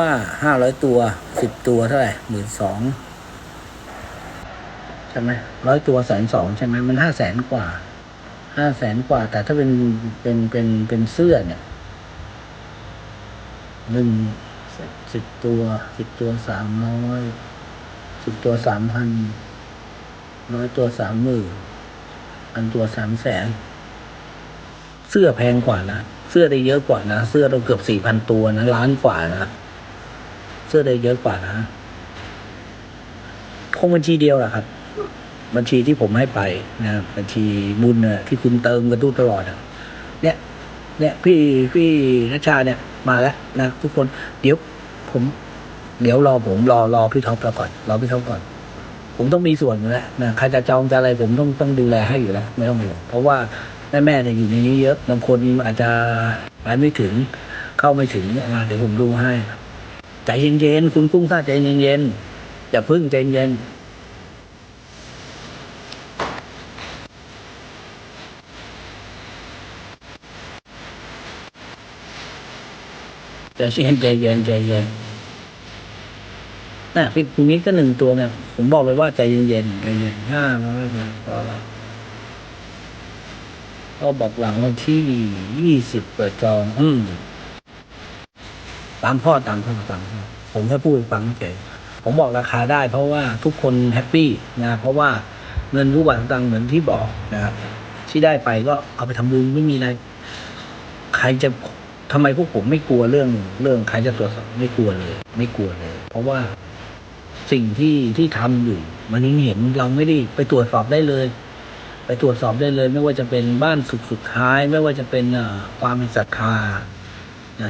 ว่าห้าร้อยตัวสิบตัวเท่าไหร่หมื่นสองใช่ไหมร้อยตัวแสนสองใช่ไหมมันห้าแสนกว่าห้าแสนกว่า แต่ถ้าเป็นเป็นเป็นเป็นเสื้อเนี่ยหนึ่งสิบตัวสิบตัวสามร้อยสิบตัวสามพันร้อยตัวสามหมื่นพันตัวสามแสนเสื้อแพงกว่านะเสื้อได้เยอะกว่านะ เสื้อเราเกือบสี่พันตัวนะล้านกว่านะ สื้อได้เยอะกว่านะ คงบัญชีเดียวแหละครับ บัญชีที่ผมให้ไปนะบัญชีบุญนะที่คุณเติมกันทุกตลอดอะเนี่ย เนี่ยพี่พี่นัชชาเนี่ยมาแล้วนะทุกคนเดี๋ยวผม เดี๋ยวรอผมรอรอพี่ท็อปแล้วก่อนรอพี่ท็อปก่อน ผมต้องมีส่วนอยู่แล้วนะใครจะจองจะอะไรผมต้องต้องดูแลให้อยู่แล้วไม่ต้องห่วงเพราะว่าแม่แม่เนี่ยอยู่ในนี้เยอะบางคนอาจจะไปไม่ถึงเข้าไม่ถึงอะเดี๋ยวผมดูให้ ใจเย็นๆคุณกุ้งซ่าใจเย็นๆอย่าพึ่งใจเย็นใจเย็นใจเย็นใจเย็นน่ะพี่ตรงนี้ก็หนึ่งตัวเนี่ย ผมบอกเลยว่าใจเย็นๆใจเย็นห้าร้อยพอละก็บอกหลังวันที่ยี่สิบเปิดจอง อืม ตามพ่อตามพ่อตามพ่อผมแค่พูดฟังเฉยผมบอกราคาได้ เพราะว่าทุกคนแฮปปี้นะเพราะว่าเงินทุกบาททุกสตังเหมือนที่บอกนะครับที่ได้ไปก็เอาไปทำบุญไม่มีอะไร ใครจะทำไมพวกผมไม่กลัวเรื่องเรื่องใครจะตรวจสอบไม่กลัวเลย ไม่กลัวเลย เพราะว่าสิ่งที่ที่ทำอยู่ มันยังเห็นเราไม่ได้ไปตรวจสอบได้เลย ไปตรวจสอบได้เลย ไม่ว่าจะเป็นบ้านสุดสุดท้าย ไม่ว่าจะเป็นอ่อความมีศรัทธา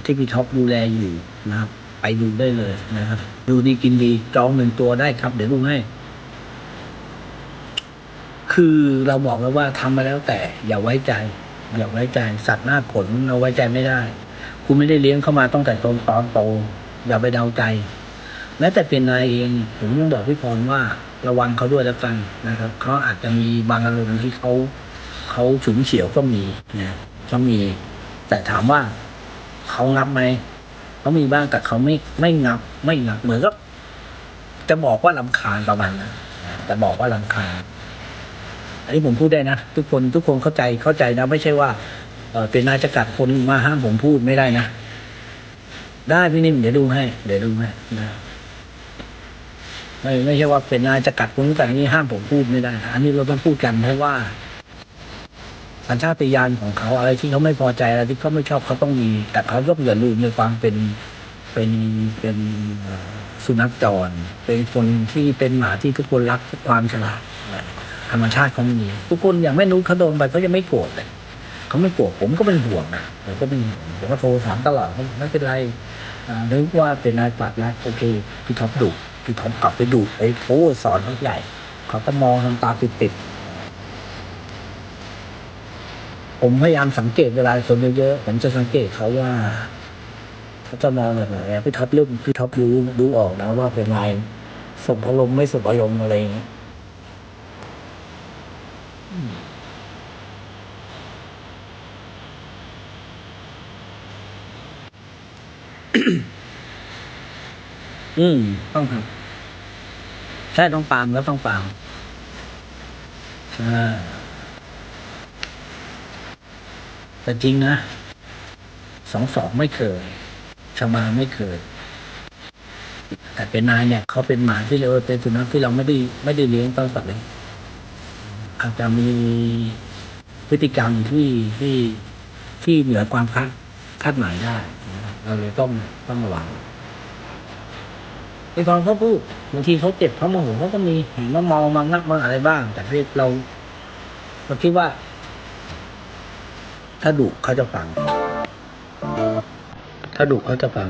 ที่พี่ท็อปดูแลอยู่นะครับ ไปดูได้เลยนะครับ ดูดีกินดีจองหนึ่งตัวได้ครับ เดี๋ยวดูให้ คือเราบอกแล้วว่าทำมาแล้วแต่ อย่าไว้ใจ อย่าไว้ใจ สัตว์หน้าขนเราไว้ใจไม่ได้ คุณไม่ได้เลี้ยงเข้ามาตั้งแต่ตอนตอนโตอย่าไปเดาใจแม้แต่เป็นนายเองผมยังบอกพี่พรว่าระวังเขาด้วยแล้วกันนะครับเขาอาจจะมีบางอารมณ์ที่เขาเขาฉุนเฉียวก็มีนะก็มี แต่ถามว่า เขางับไหมเขามีบ้างแต่เขาไม่ไม่งับ ไม่งับเหมือนกับจะบอกว่าลำคาญประมาณนะแต่บอกว่าลำคาญอันนี้ผมพูดได้นะทุกคนทุกคนเข้าใจเข้าใจนะ ไม่ใช่ว่าเป็นนายจะกัดคนมาห้ามผมพูดไม่ได้นะได้พี่นิ่มเดี๋ยวดูให้ เดี๋ยวดูให้นะไม่ไม่ใช่ว่าเป็นนายจะกัดคนกัดนี้ห้ามผมพูดไม่ได้ อันนี้เราต้องพูดกันเพราะว่า สัญชาตญาณของเขาอะไรที่เขาไม่พอใจอะไรที่เขาไม่ชอบเขาต้องมี แต่เขาก็อย่าลืมในความเป็นเป็นเป็นสุนัขจร เป็นคนที่เป็นหมาที่ทุกคนรักความฉลาดธรรมชาติเขามีทุกคนอย่างแม่นุ้ยเขาโดนไปเขายังไม่โกรธเลยเขาไม่โกรธผมก็เป็นห่วงนะผมก็เป็นห่วงผมก็โทรถามตลอดเขาไม่เป็นไรนึกว่าเป็นนายปัดนะโอเคพี่ท็อปดุพี่ท็อปกลับไปดุไอ้โอ้สอนเขาใหญ่เขาก็มองทำตาติดๆ ผมพยายามสังเกตเวลาคนเยอะๆผมจะสังเกตเขาว่าเขาจะมองแบบไหนพี่ท็อปเริ่มพี่ท็อปรู้รู้ออกนะว่าเป็นไงสมอารมณ์ไม่สมอารมณ์อะไรอย่างเงี้ยอืมอืมต้องทำใช่ต้องปามแล้วต้องปามใช่ แต่จริงนะสองสองไม่เคยชมาไม่เคย แต่เป็นนายเนี่ยเขาเป็นหมาที่เราเป็นสุนัขที่เราไม่ได้ไม่ได้เลี้ยงตั้งแต่เล็กอาจจะมีพฤติกรรมที่ที่ที่เหนือความคาดคาดหมายได้เราเลยต้องต้องระวังไอ้ตอนเขาพูดบางทีเขาเจ็บเขาโมโหเขาก็มีเห็นว่ามองมางักมาอะไรบ้าง แต่ที่เราเราคิดว่า ถ้าดุเขาจะฟัง ถ้าดุเขาจะฟัง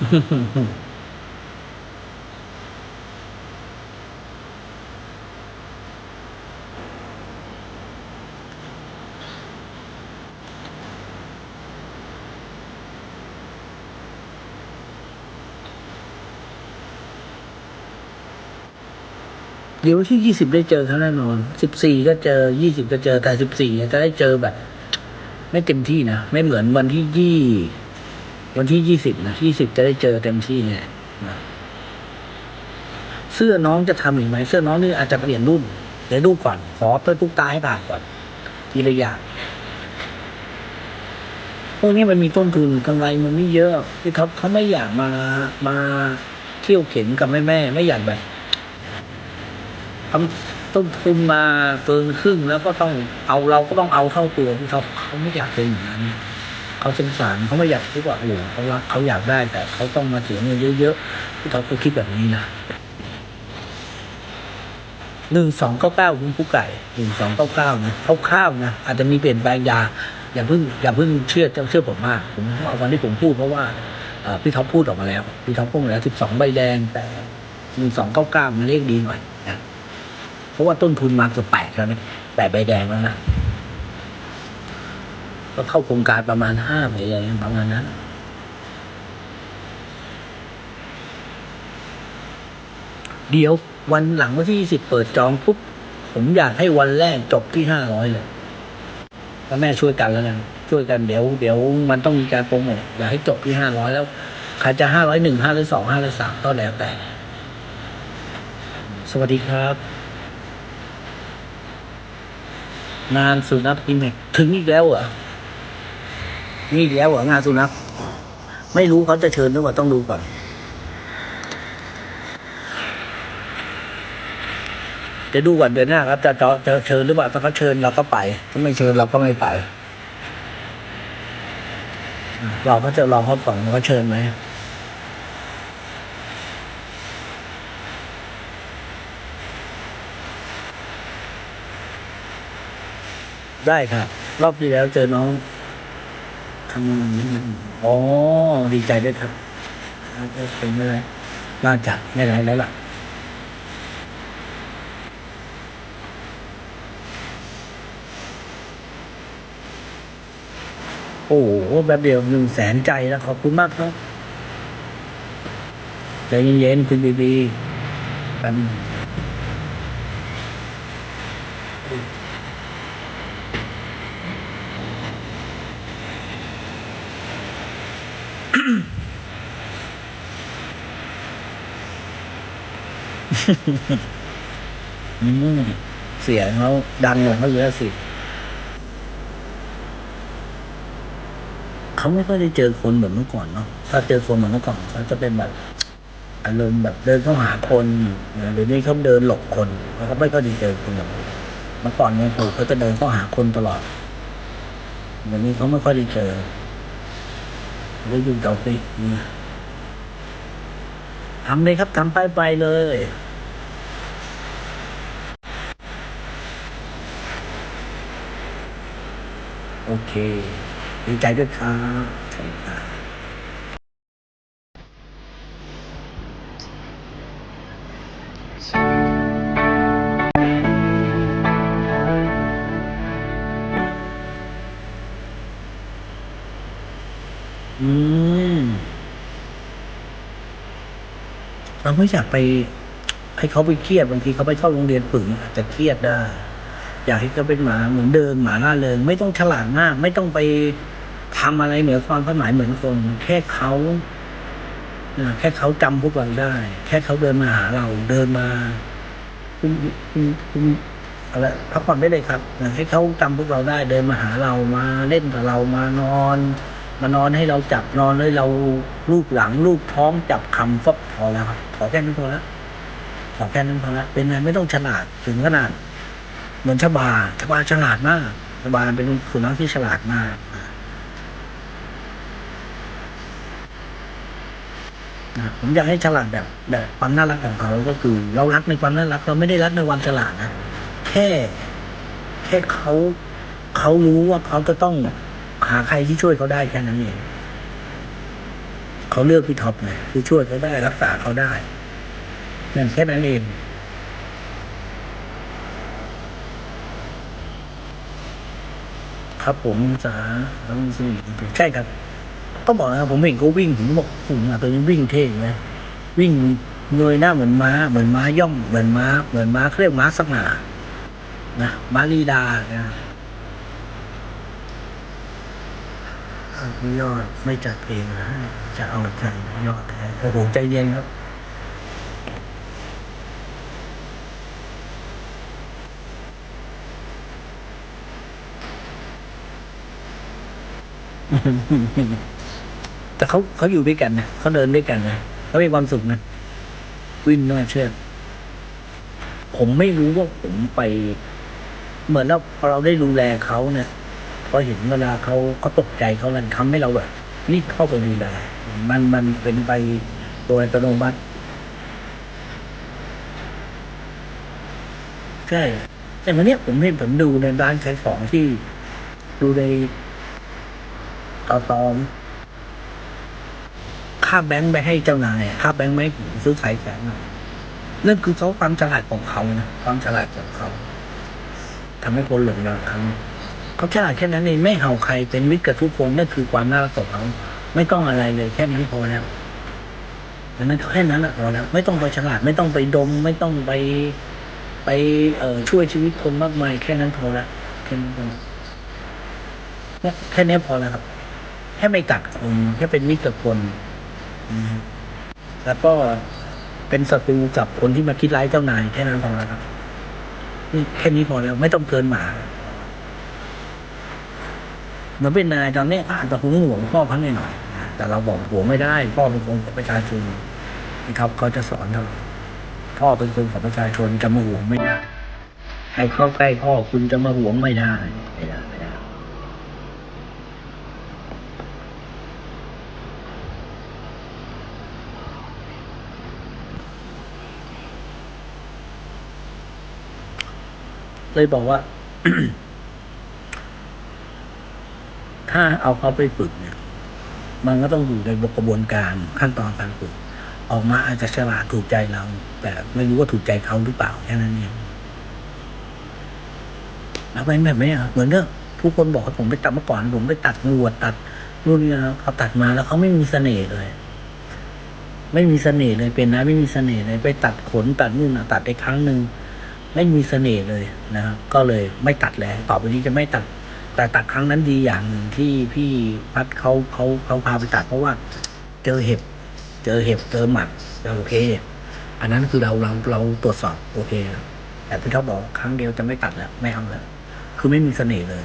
อเดี๋ยววันที่ยี่สิบได้เจอเขาแน่นอนสิบสี่ก็เจอยี่สิบก็เจอแต่สิบสี่จะได้เจอแบบ ไม่เต็มที่นะไม่เหมือนวันที่ยี่วันที่ยี่สิบนะยี่สิบจะได้เจอเต็มที่เนี่ยเสื้อน้องจะทำอีกไหมเสื้อน้องนี่อาจจะเปลี่ยนรุ่นเดี๋ยวดูก่อนขอเปิดทุกตาให้ผ่านก่อน ทีละอย่างพวกนี้มันมีต้นทุนกำไรมันไม่เยอะที่เขาเขาไม่อยากมามาเที่ยวเข็นกับแม่แม่ไม่อยากแบบ ทำต้นทุนมาเกินครึ่งแล้วก็ต้องเอาเราก็ต้องเอาเท่าตัวที่เขาเขาไม่อยากเป็นอย่างนั้นเขาสงสารเขาไม่อยากที่ว่าโอ้เขารักเขาอยากได้แต่เขาต้องมาเสียเงินเยอะๆที่เขาก็คิดแบบนี้นะหนึ่งสองเก้าเก้าคุณผู้ไก่หนึ่งสองเก้าเก้านะคร่าวๆนะอาจจะมีเปลี่ยนแปลงยา อย่าเพิ่งอย่าเพิ่งเชื่อเชื่อผมมากผมเอาวันที่ผมพูดเพราะว่าพี่ท็อปพูดออกมาแล้ว พี่ท็อปพูดมาแล้วสิบสองใบแดงแต่หนึ่งสองเก้าเก้ามันเลขดีหน่อยนะ ราะว่าต้นทุนมาเกือบแปดแล้วนะแปดใบแดงแล้วนะก็เข้าโครงการประมาณห้าใบแดงประมาณนั้นเดี๋ยววันหลังวันที่ยี่สิบเปิดจองปุ๊บผมอยากให้วันแรกจบที่ห้าร้อยเลยแล้วแม่ช่วยกันแล้วกันช่วยกันเดี๋ยวเดี๋ยวมันต้องมีการโปรโมทอยากให้จบที่ห้าร้อยแล้วใครจะห้าร้อยหนึ่งห้าร้อยสองห้าร้อยสามก็แล้วแต่ สวัสดีครับ งานสุนัขอิมเมกถึงอีกแล้วเหรอนี่อีกแล้วเหรองานสุนัขไม่รู้เขาจะเชิญหรือเปล่าต้องดูก่อน จะดูก่อนเดือนหน้าครับ จะจะจะเชิญหรือเปล่าถ้าเขาเชิญเราก็ไปถ้าไม่เชิญเราก็ไม่ไปเราก็จะลองเขาก่อนเขาเชิญไหม ได้ครับ รอบที่แล้วเจอน้องทำงานนี้มันอ๋อดีใจด้วยครับน่เป็นไม่ไรน่าจะไม่ไรแล้วล่ะโอ้โหแบบเดียวหนึ่งแสนใจแล้วขอบคุณมากครับใจเย็นๆคุณบีบีแป๊บนึง เสียงเขาดังลงเขาเยอะสิเขาไม่ค่อยได้เจอคนเหมือนเมื่อก่อนเนาะถ้าเจอคนเหมือนเมื่อก่อนเขาจะเป็นแบบอารมณ์แบบเดินเข้าหาคนเดี๋ยวนี้เขาเดินหลบคนเขาไม่ค่อยได้เจอคนแบบเมื่อก่อนเนี่ยเขาจะเดินเข้าหาคนตลอดเดี๋ยวนี้เขาไม่ค่อยได้เจอได้ยินเก่าสิทำเลยครับทำไปไปเลย โอเคดีใจด้วยครับใช่ครับอืมเราไม่อยากไป ให้เขาไปเครียดบางทีเขาไปเข้าโรงเรียนฝึกอาจจะเครียดได้ อยากให้เขาเป็นหมาเหมือนเดิมหมาล่าเริงไม่ต้องฉลาดมาก ไม่ต้องไปทำอะไรเหนือความคาดหมายเหมือนคน แค่เขาแค่เขาจำพวกเราได้ แค่เขาเดินมาหาเราเดินมาคุณคุณคุณอะไรพักผ่อนได้เลยครับเอ่อให้เขาจำพวกเราได้ เดินมาหาเรามาเล่นกับเรามานอน มานอนให้เราจับนอนให้เราลูบหลังลูบท้องจับคำฟับพอแล้วครับขอแค่นั้นพอแล้วขอแค่นั้นพอแล้วเป็นไงไม่ต้องฉลาดถึงขนาด เหมือนชบาชบาฉลาดมากชบาเป็นสุนัขที่ฉลาดมากนะผมอยากให้ฉลาดแบบแบบความน่ารักของเขาก็คือ เรารักในความน่ารักเราไม่ได้รักในความฉลาดนะแค่แค่เขาเขารู้ว่าเขาจะต้องหาใครที่ช่วยเขาได้แค่นั้นเองเขาเลือกพี่ท็อปไงคือช่วยเขาได้รักษาเขาได้นั่นแค่นั้นเอง ครับ ผมสาแล้วใช่ครับต้องบอกนะผมเห็นเขาวิ่งผมบอกผมอะตัวนี้วิ่งเท่ไหมวิ่งเงยหน้าเหมือนม้า เหมือนม้าย่องเหมือนม้า เหมือนม้าเรียกม้าสง่านะม้าลีดานะอะพี่ยอดไม่จัดเพลงนะจะเอาใจยอดแทนโอ้โหใจเย็นครับ แต่เขาเขาอยู่ด้วยกันนะเขาเดินด้วยกันนะเขามีความสุขนะวินน่าเชื่อผมไม่รู้ว่าผมไป เหมือนเราพอเราได้ดูแลเขาเนี่ยพอเห็นเวลาเขาเขาตกใจเขามันทำให้เราแบบรีบเข้าไปดูแลมันมันเป็นไปโดยอัตโนมัติใช่แต่วันเนี้ยผมเห็นผมดูในร้านขายของที่ดูใน ต่อตอมค่าแบงค์ไปให้เจ้านายค่าแบงค์ไม่ซื้อขายแสนอะนั่นคือเขาความฉลาดของเขานะความฉลาดของเขาทำให้คนหลงรักเขาเขาฉลาดแค่นั้นเองไม่เห่าใครเป็นมิตรกับทุกคนนั่นคือความน่ารักของเขาไม่ต้องอะไรเลยแค่นั้นพอแล้วดังนั้นแค่นั้นแหละพอแล้วไม่ต้องไปฉลาด ไม่ต้องไปดม ไม่ต้องไป ไปเอ่อช่วยชีวิตคนมากมาย แค่นั้นพอแล้วแค่นั้นพอแล้วเนี่ยแค่นี้พอแล้วครับ แค่ไม่กัดคนแค่เป็นมิตรกับคนแล้วก็เป็นศัตรูกับคนที่มาคิดร้ายเจ้านายแค่นั้นพอแล้วครับนี่แค่นี้พอแล้ว ไม่ต้องเกินหมาเหมือนเป็นนายตอนนี้อาจจะหึงหวงพ่อพันหน่อยแต่เราบอกหัวไม่ได้ พ่อเป็นคนประชาชนนะครับเขาจะสอนเราพ่อเป็นคนของประชาชนจะมาหวงไม่ได้ใครเข้าใกล้พ่อคุณจะมาหวงไม่ได้ไม่ได้ไม่ได้ เลยบอกว่า ถ้าเอาเขาไปฝึกเนี่ย มันก็ต้องอยู่ในกระบวนการขั้นตอนการฝึก ออกมาอาจจะฉลาดถูกใจเรา แต่ไม่รู้ว่าถูกใจเขาหรือเปล่าแค่นั้นเองแล้วเป็นแบบนี้อะเหมือนก็ทุกคนบอกว่าผมไปตัดเมื่อก่อนผมไปตัดหนวดตัดนู่นนี่นะเขาตัดมาแล้วเขาไม่มีเสน่ห์เลย ไม่มีเสน่ห์เลยเป็นนะ ไม่มีเสน่ห์เลยไปตัดขนตัดนู่นตัดไปครั้งหนึ่ง ไม่มีเสน่ห์เลยนะครับก็เลยไม่ตัดแล้วต่อไปนี้จะไม่ตัด แต่ตัดครั้งนั้นดีอย่างหนึ่งที่พี่พัดเขาเขาเขาพาไปตัดเพราะว่า เจอเห็บ เจอเห็บเจอหมัดโอเค อันนั้นคือเราเราเราตรวจสอบโอเคแต่ที่เขาบอกครั้งเดียวจะไม่ตัดแล้วไม่เอาแล้วคือไม่มีเสน่ห์เลย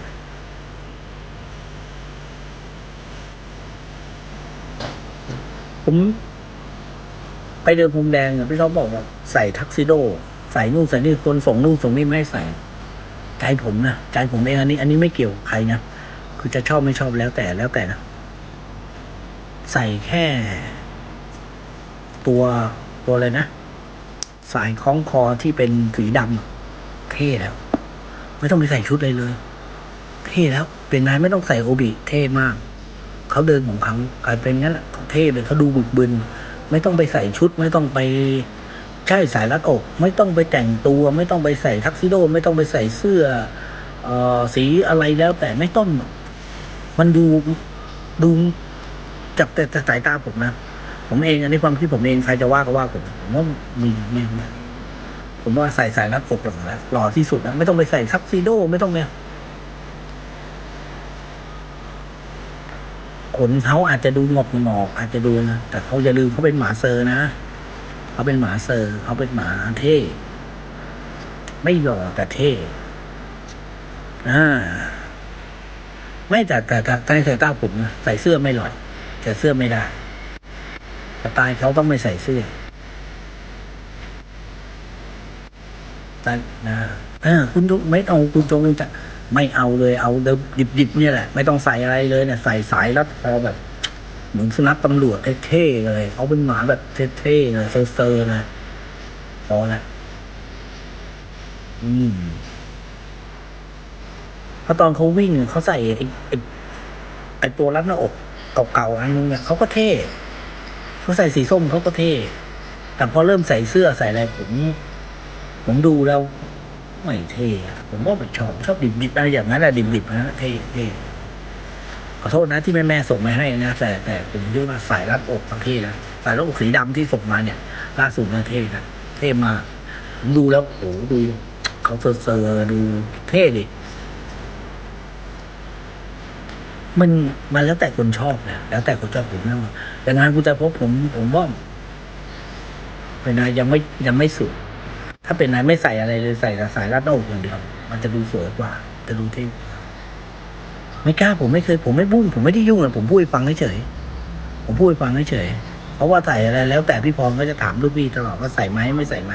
ผมไปเดินพรมแดงอะพี่เขาบอกว่าใส่ทักซิโด ใส่นู่นใส่นี่คนส่งนู่นส่งนี่ไม่ให้ใส่ ใจผมนะใจผมเองอันนี้ อันนี้ไม่เกี่ยวใครนะคือจะชอบไม่ชอบแล้วแต่แล้วแต่นะใส่แค่ ตัวตัวอะไรนะสายคล้องคอที่เป็นสีดำเท่แล้ว ไม่ต้องไปใส่ชุดเลยเลย เท่แล้ว เป็นนายไม่ต้องใส่โอบิเท่มากเขาเดินของเขากลายเป็นงั้นแหละเขาเท่เลยเขาดูบึกบึนไม่ต้องไปใส่ชุดไม่ต้องไป ใช่สายรัดอก ไม่ต้องไปแต่งตัว ไม่ต้องไปใส่ทักซิโด ไม่ต้องไปใส่เสื้อออสีอะไรแล้วแต่ไม่ต้อง มันดูดูจากแต่สายตาผมนะ ผมเอง อันนี้ความคิดผมเองใครจะว่าก็ว่าผมผมว่ามีไม่ผมว่าใส่สายรัดอกหล่อแล้วหล่อที่สุดนะไม่ต้องไปใส่ทักซิโด ไม่ต้องเนี่ยขนเขาอาจจะดูงอกงอกอาจจะดูนะแต่เขาอย่าลืมเขาเป็นหมาเซอร์นะ เขาเป็นหมาเซอร์เขาเป็นหมาเท่ ไม่หล่อแต่เท่อ่าไม่แต่แต่แต่ในสายตาผมใส่เสื้อไม่หล่อแต่เสื้อไม่ได้สไตล์เขาต้องไม่ใส่เสื้อแต่นะเออคุณไม่เอาคุณจงจะไม่เอาเลยเอาเดิมดิบๆเนี่ยแหละ ไม่ต้องใส่อะไรเลยเนี่ยใส่สายรัดคอแบบ เหมือนสุนัขตำรวจเท่ๆเลยเขาเป็นหมาแบบเท่ๆเลยเซอร์ๆเลยพอละอืมพราะตอนเขาวิ่งเขาใส่ไอ้ไอ้ไอ้ตัวรัดหน้าอกเก่าๆอันนึงเนี่ยเขาก็เท่เขาใส่สีส้มเขาก็เท่ แต่พอเริ่มใส่เสื้อใส่อะไรผม ผมดูแล้ว ไม่เท่ผมว่าไม่ชอบชอบดิบๆอะไรอย่างนั้นแหละดิบๆนะเท่เท่ ขอโทษนะที่แม่แม่ส่งมาให้นะแต่แต่ผมคิดว่าสายรัดอกบางที่นะสายรถอกสีดำที่ส่งมาเนี่ยล่าสุดเนี่ยเท่นะเท่มากดูแล้วโอ้โหดูเขาเซอร์ดูเท่ดิมันมันแล้วแต่คนชอบนะแล้วแต่คนชอบผมนะแต่งานคุณแต่พบผมผมว่าเป็นนายยังไม่ยังไม่สุด ถ้าเป็นนายไม่ใส่อะไรเลยใส่แต่สายรัดอกอย่างเดียวมันจะดูสวยกว่า จะดูเท่ ไม่กล้าผมไม่เคย ผมไม่พูดผมไม่ได้ยุ่งเลยผมพูดให้ฟังเฉยผมพูดให้ฟังเฉยเพราะว่าใส่อะไรแล้วแต่พี่พรก็จะถามลูกพี่ตลอดว่าใส่ไหมไม่ใส่ไหม